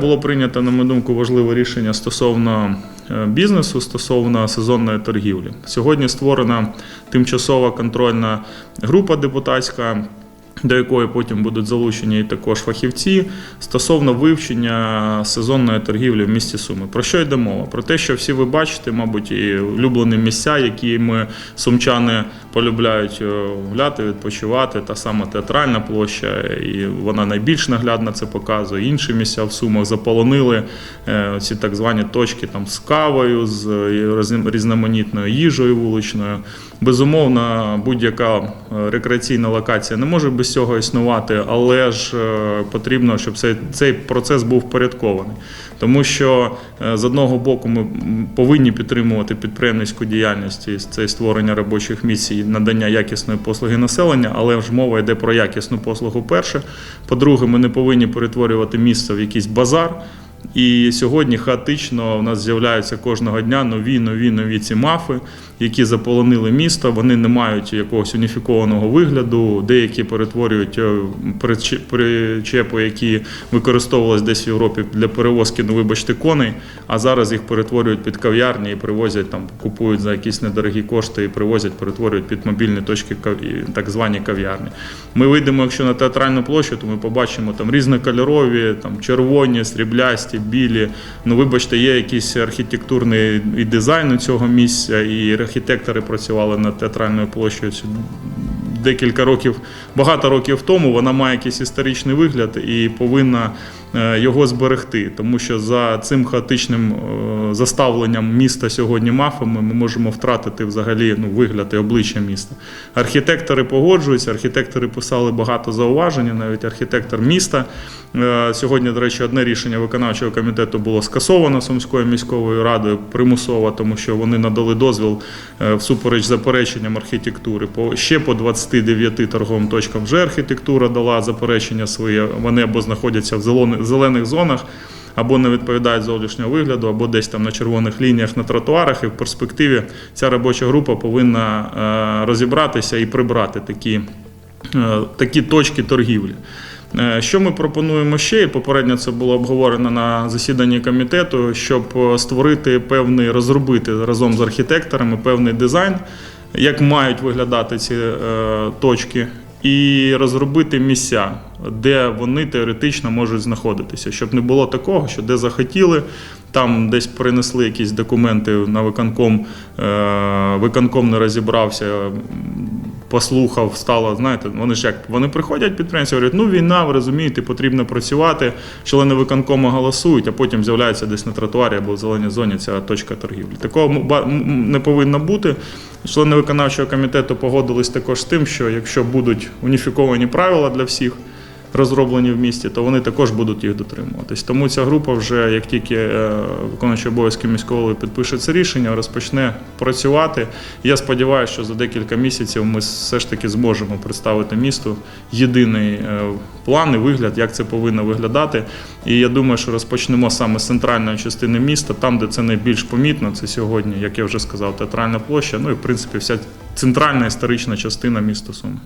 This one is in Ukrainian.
Було прийнято, на мою думку, важливе рішення стосовно е, бізнесу, стосовно сезонної торгівлі. Сьогодні створена тимчасова контрольна група депутатська. До якої потім будуть залучені і також фахівці стосовно вивчення сезонної торгівлі в місті Суми. Про що йде мова? Про те, що всі ви бачите, мабуть, і улюблені місця, які ми сумчани полюбляють е, гуляти, відпочивати. Та сама театральна площа, і вона найбільш наглядно це показує. Інші місця в Сумах заполонили е, ці так звані точки там з кавою, з е, різноманітною їжею вуличною. Безумовно, будь-яка рекреаційна локація не може без цього існувати, але ж е, потрібно, щоб цей, цей процес був впорядкований. Тому що е, з одного боку ми повинні підтримувати підприємницьку діяльність і це створення робочих місць і надання якісної послуги населення, але ж мова йде про якісну послугу перше. По-друге, ми не повинні перетворювати місце в якийсь базар. І сьогодні хаотично у нас з'являються кожного дня нові, нові, нові ці мафи, які заполонили місто. Вони не мають якогось уніфікованого вигляду. Деякі перетворюють е, причепи, які використовувалися десь в Європі для перевозки, ну вибачте, коней. А зараз їх перетворюють під кав'ярні і привозять там, купують за якісь недорогі кошти і привозять, перетворюють під мобільні точки так звані кав'ярні. Ми вийдемо, якщо на театральну площу, то ми побачимо там різнокольорові, там червоні, сріблясті, білі. Ну, вибачте, є якийсь архітектурний і дизайн у цього місця, і архітектори працювали над театральною площею декілька років, багато років тому. Вона має якийсь історичний вигляд і повинна е, його зберегти, тому що за цим хаотичним е, заставленням міста сьогодні мафами ми можемо втратити взагалі ну, вигляд і обличчя міста. Архітектори погоджуються, архітектори писали багато зауважень, навіть архітектор міста. Е, Сьогодні, до речі, одне рішення виконавчого комітету було скасовано Сумською міською радою примусово, тому що вони надали дозвіл всупереч запереченням архітектури. По ще по 29 торговим точкам вже архітектура дала заперечення своє. Вони або знаходяться в зелених зонах. Або не відповідають зовнішнього вигляду, або десь там на червоних лініях на тротуарах, і в перспективі ця робоча група повинна е, розібратися і прибрати такі е, такі точки торгівлі. Е, Що ми пропонуємо ще? І попередньо це було обговорено на засіданні комітету, щоб створити певний, розробити разом з архітекторами певний дизайн, як мають виглядати ці е, точки, і розробити місця, де вони теоретично можуть знаходитися, щоб не було такого, що де захотіли, там десь принесли якісь документи на виконком, е, виконком не розібрався, послухав, стало, знаєте, вони ж як вони приходять підприємці, говорять, ну війна, ви розумієте, потрібно працювати. Члени виконкому голосують, а потім з'являється десь на тротуарі або в зеленій зоні ця точка торгівлі. Такого не повинно бути. Члени виконавчого комітету погодились також з тим, що якщо будуть уніфіковані правила для всіх. Розроблені в місті, то вони також будуть їх дотримуватись. Тому ця група вже, як тільки е, виконуючий обов'язки міського голови підпише це рішення, розпочне працювати. Я сподіваюся, що за декілька місяців ми все ж таки зможемо представити місту єдиний е, план і вигляд, як це повинно виглядати. І я думаю, що розпочнемо саме з центральної частини міста, там, де це найбільш помітно. Це сьогодні, як я вже сказав, театральна площа. Ну і в принципі вся центральна історична частина міста Суми.